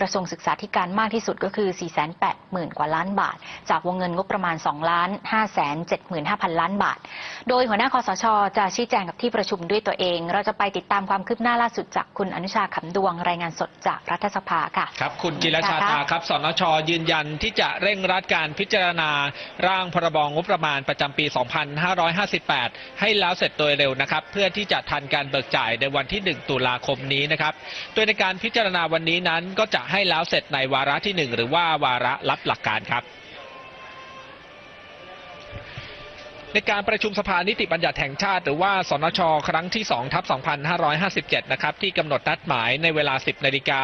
กระทรวงศึกษาธิการมากที่สุดก็คือ 480,000 กว่าล้านบาท จากวงเงินงบประมาณ 2 ล้าน 575,000 ล้านบาท โดยหัวหน้าคอสช จะชี้แจงกับที่ประชุมด้วยตัวเอง เราจะไปติดตามความคืบหน้าล่าสุดจากคุณอนุชาขำดวงรายงานสดจากรัฐสภาค่ะ ครับคุณจิรชาตาครับสนช ยืนยันที่จะเร่งรัดการพิจารณา ร่างพรบงบประมาณประจำปี 2558 ให้แล้วเสร็จโดยเร็วนะครับ เพื่อที่จะทันการเบิกจ่ายในวันที่ 1 ตุลาคมนี้นะครับ โดยในการพิจารณาวันนี้นั้นก็จะให้แล้วเสร็จในวาระที่ 1 หรือว่าวาระรับหลักการครับ ในการประชุมสภานิติบัญญัติแห่งชาติ หรือว่าสนช ครั้งที่2ทับ2557 นะครับ ที่กำหนดนัดหมายในเวลา 10 นาฬิกา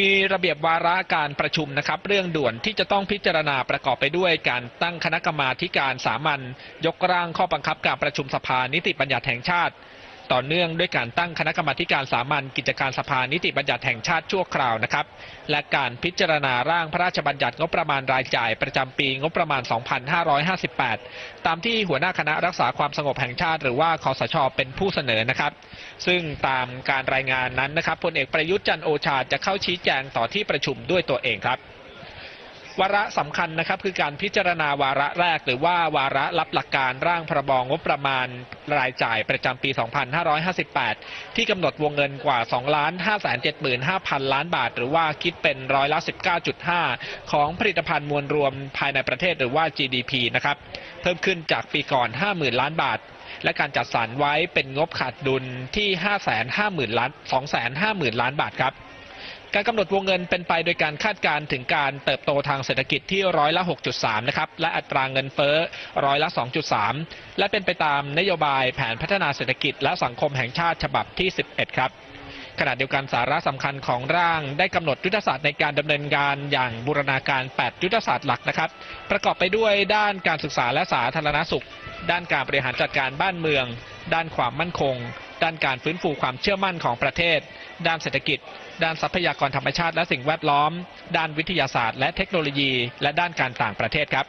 มีระเบียบวาระการประชุมนะครับ เรื่องด่วนที่จะต้องพิจารณาประกอบไปด้วยการตั้งคณะกรรมาธิการสามัญยกร่างข้อบังคับการประชุมสภานิติบัญญัติแห่งชาติ ต่อเนื่องด้วยการตั้งคณะกรรมการสามัญกิจการสภานิติบัญญัติแห่งชาติชั่วคราวนะครับ และการพิจารณาร่างพระราชบัญญัติงบประมาณรายจ่ายประจำปีงบประมาณ 2558 ตามที่หัวหน้าคณะรักษาความสงบแห่งชาติ หรือว่าคอสชเป็นผู้เสนอนะครับ ซึ่งตามการรายงานนั้นนะครับพลเอกประยุทธ์จันโอชาจะเข้าชี้แจงต่อที่ประชุมด้วยตัวเองครับ วาระสำคัญนะครับคือการพิจารณาวาระแรก หรือว่าวาระรับหลักการร่างพรบงบประมาณรายจ่ายประจำปี 2558 ที่กำหนดวงเงินกว่า2 575,000 ล้านบาท หรือว่าคิดเป็นร้อยละ 19.5 ของผลิตภัณฑ์มวลรวมภายในประเทศหรือว่า GDP นะครับ เพิ่มขึ้นจากปีก่อน 50,000 ล้านบาทและการจัดสรรไว้เป็นงบขาดดุลที่ 550,000ล้าน250,000 ล้านบาทครับ การกำหนดวงเงินเป็นไปโดยการคาดการณ์ถึงการเติบโตทางเศรษฐกิจที่ร้อยละ 6.3 นะครับ และอัตราเงินเฟ้อร้อยละ 2.3 และเป็นไปตามนโยบายแผนพัฒนาเศรษฐกิจและสังคมแห่งชาติฉบับที่ 11 ครับขณะเดียวกันสาระสำคัญของร่างได้กำหนดยุทธศาสตร์ในการดำเนินการอย่างบูรณาการ 8 ยุทธศาสตร์หลักนะครับ ประกอบไปด้วยด้านการศึกษาและสาธารณสุข ด้านการบริหารจัดการบ้านเมือง ด้านความมั่นคง ด้านการฟื้นฟูความเชื่อมั่นของประเทศ ด้านเศรษฐกิจ ด้านทรัพยากรธรรมชาติและสิ่งแวดล้อม ด้านวิทยาศาสตร์และเทคโนโลยี และด้านการต่างประเทศครับ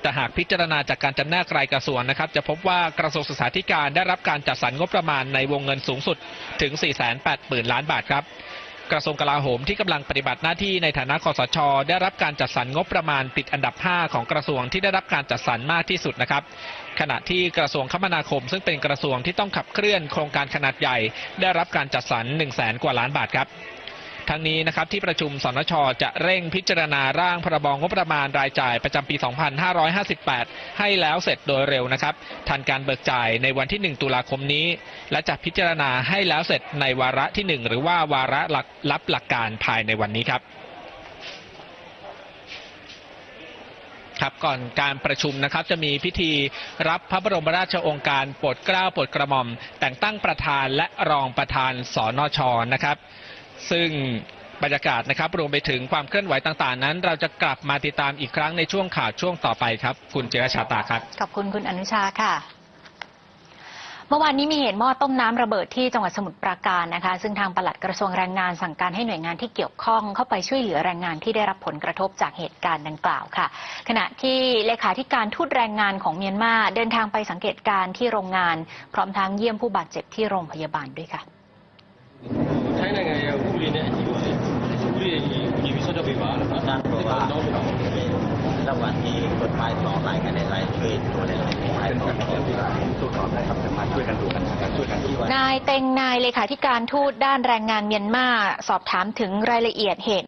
แต่หากพิจารณาจากการจำแนกรายกระทรวงนะครับ จะพบว่ากระทรวงศึกษาธิการได้รับการจัดสรรงบประมาณในวงเงินสูงสุดถึง 480,000 ล้านบาทครับ กระทรวงกลาโหมที่กำลังปฏิบัติหน้าที่ในฐานะคอสช ได้รับการจัดสรรงบประมาณติดอันดับ 5 ของกระทรวงที่ได้รับการจัดสรรมากที่สุดนะครับ ขณะที่กระทรวงคมนาคม ซึ่งเป็นกระทรวงที่ต้องขับเคลื่อนโครงการขนาดใหญ่ ได้รับการจัดสรร1 0 0 0 0แกว่าล้านบาทครับ ทั้งนี้นะครับที่ประชุมสนชจะเร่งพิจารณาร่างพรบงบประมาณรายจ่ายประจำปี 2558 ให้แล้วเสร็จโดยเร็วนะครับทันการเบิกจ่ายในวันที่ 1 ตุลาคมนี้ และจะพิจารณาให้แล้วเสร็จในวาระที่ 1 หรือว่าวาระรับหลักการภายในวันนี้ครับครับก่อนการประชุมนะครับจะมีพิธีรับพระบรมราชองค์การโปรดเกล้าโปรดกระหม่อม แต่งตั้งประธานและรองประธานสนชนะครับ ซึ่งบรรยากาศนะครับรวมไปถึงความเคลื่อนไหวต่างๆ นั้น เราจะกลับมาติดตามอีกครั้งในช่วงข่าวช่วงต่อไปครับ คุณเจรชาตาครับ ขอบคุณคุณอนุชาค่ะเมื่อวานนี้มีเหตุหม้อต้มน้ำระเบิดที่จังหวัดสมุทรปราการนะคะ ซึ่งทางปลัดกระทรวงแรงงานสั่งการให้หน่วยงานที่เกี่ยวข้องเข้าไปช่วยเหลือแรงงานที่ได้รับผลกระทบจากเหตุการณ์ดังกล่าวค่ะ ขณะที่เลขาธิการทูตแรงงานของเมียนมาเดินทางไปสังเกตการที่โรงงาน พร้อมทั้งเยี่ยมผู้บาดเจ็บที่โรงพยาบาลด้วยค่ะใช่ไง ဥပဒေနဲ့အညီပါလေဥပဒေကြီးညီပြီးဆောက်ကြပေးပါလို့ ท่านบอกว่าระหว่างที่กฎหมายต่อหลายกันในหลายช่วยตัวในหลายกฎหมายต่อไปที่ว่าตรวจสอบนะครับจะมาช่วยกันดูกันนะครับช่วยกันที่ว่า นายเต็งนายเลขาธิการทูตด้านแรงงานเมียนมาสอบถามถึงรายละเอียดเหตุ